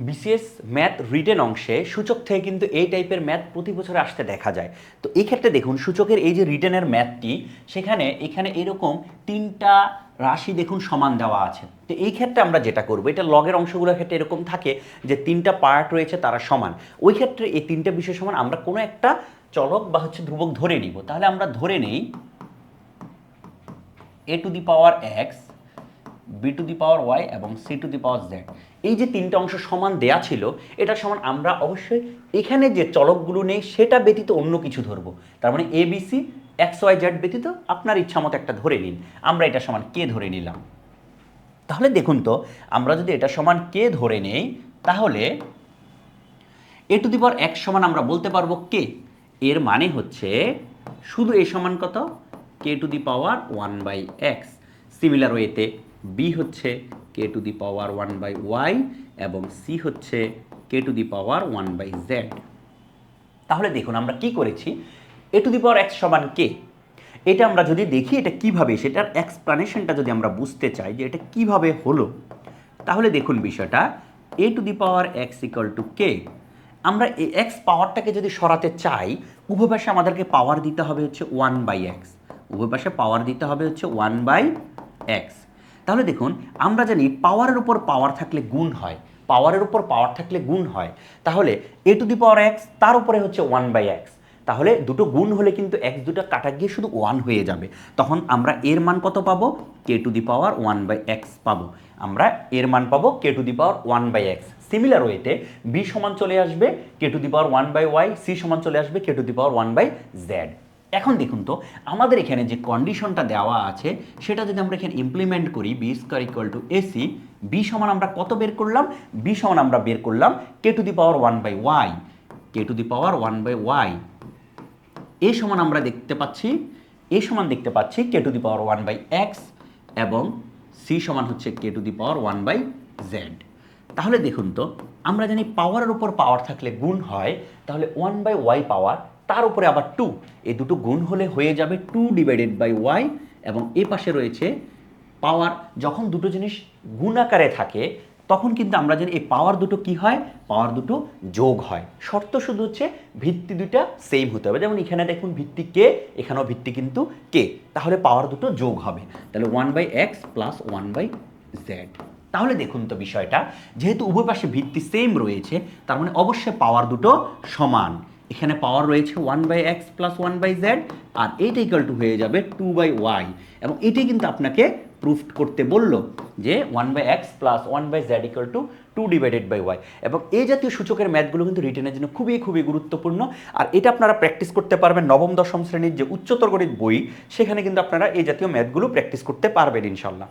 BCS math written অংশে সূচক থেকে কিন্তু এই টাইপের ম্যাথ প্রতি বছর আসতে দেখা যায়। তো এই ক্ষেত্রে দেখুন, সূচকের এই যে রিটেনের ম্যাথটি, সেখানে, এখানে এরকম তিনটা রাশি দেখুন সমান দেওয়া আছে। তো এই ক্ষেত্রে আমরা যেটা করব, এটা লগের অংশগুলোর ক্ষেত্রে এরকম থাকে যে তিনটা পার্ট রয়েছে, তারা সমান। ওই ক্ষেত্রে এই তিনটা বিষয় সমান, আমরা কোনো একটা চলক বা হচ্ছে ধ্রুবক ধরে নিব। তাহলে আমরা ধরে নেই, A to the power X B to the power Y এবং C to the power Z এই যে তিনটা অংশ সমান দেয়া ছিল, এটা সমান আমরা অবশ্যই এখানে যে চলকগুলো নেই, সেটা ব্যতীত অন্য কিছু ধরবো। তার মানে A B C X Y Z ব্যতীত আপনার ইচ্ছা মতো একটা ধরে নিন। আমরা এটা সমান কে ধরে নিলাম। তাহলে দেখুন তো, আমরা যদি এটা সমান কে ধরে নেই, তাহলে এ টু দি পাওয়ার এক্স সমান আমরা বলতে পারব কে এর মানে হচ্ছে শুধু এ সমান কত? K to the power one by X similar ওয়েতে বি হচ্ছে K to the power one by Y এবং সি হচ্ছে K to the power one by Z তাহলে দেখুন আমরা কি করেছি? এ টু দি পাওয়ার এক্স সমান কে এটা আমরা যদি দেখি, এটা কীভাবে? সেটার এক্সপ্লানেশনটা যদি আমরা বুঝতে চাই যে এটা কীভাবে হলো, তাহলে দেখুন বিষয়টা। A to the power X equal to K আমরা এই এক্স পাওয়ারটাকে যদি সরাতে চাই উভয় আমাদেরকে পাওয়ার দিতে হবে হচ্ছে ওয়ান বাই এক্স উভয় পাওয়ার দিতে হবে হচ্ছে ওয়ান বাই এক্স তাহলে দেখুন, আমরা জানি পাওয়ারের উপর পাওয়ার থাকলে গুণ হয়। পাওয়ারের উপর পাওয়ার থাকলে গুণ হয়। তাহলে এ টু দি পাওয়ার এক্স তার উপরে হচ্ছে ওয়ান বাই এক্স তাহলে দুটো গুণ হলে কিন্তু এক্স দুটো কাটা গিয়ে শুধু ওয়ান হয়ে যাবে। তখন আমরা এর মান কত পাবো? K to the power one by X পাবো। আমরা এর মান পাবো K to the power one by X similar ওয়েতে বি সমান চলে আসবে K to the power one by Y C সমান চলে আসবে K to the power one by Z এখন দেখুন তো, আমাদের এখানে যে কন্ডিশনটা দেওয়া আছে, সেটা যদি আমরা এখানে ইমপ্লিমেন্ট করি B square equal to AC B সমান আমরা কত বের করলাম? বি সমান আমরা বের করলাম K to the power one by Y K to the power one by Y A সমান আমরা দেখতে পাচ্ছি এ সমান দেখতে পাচ্ছি K to the power one by X এবং সি সমান হচ্ছে K to the power one by Z তাহলে দেখুন তো, আমরা জানি পাওয়ারের উপর পাওয়ার থাকলে গুণ হয়, তাহলে ওয়ান বাই ওয়াই পাওয়ার তার উপরে আবার টু এই দুটো গুণ হলে হয়ে যাবে টু ডিভাইডেড বাই ওয়াই এবং এ পাশে রয়েছে পাওয়ার যখন দুটো জিনিস গুণ আকারে থাকে, তখন কিন্তু আমরা জানি এই পাওয়ার দুটো কি হয়? পাওয়ার দুটো যোগ হয়। শর্ত শুধু হচ্ছে ভিত্তি দুইটা সেম হতে হবে। যেমন এখানে দেখুন ভিত্তি কে, এখানেও ভিত্তি কিন্তু কে। তাহলে পাওয়ার দুটো যোগ হবে। তাহলে one by X plus one by Z তাহলে দেখুন তো বিষয়টা। যেহেতু উভয় পাশে ভিত্তি সেম রয়েছে, তার মানে অবশ্যই পাওয়ার দুটো সমান। এখানে পাওয়ার রয়েছে one by X plus one by Z আর এইটা ইকাল টু হয়ে যাবে টু বাই ওয়াই এবং এটাই কিন্তু আপনাকে প্রুফ করতে বলল যে one by X plus one by Z equal to two divided by Y এবং এই জাতীয় সূচকের ম্যাথগুলো কিন্তু রিটেনের জন্য খুবই খুবই গুরুত্বপূর্ণ। আর এটা আপনারা প্র্যাকটিস করতে পারবেন নবম, দশম শ্রেণির যে উচ্চতর গণিত বই, সেখানে কিন্তু আপনারা এই জাতীয় ম্যাথগুলো প্র্যাকটিস করতে পারবেন ইনশাল্লাহ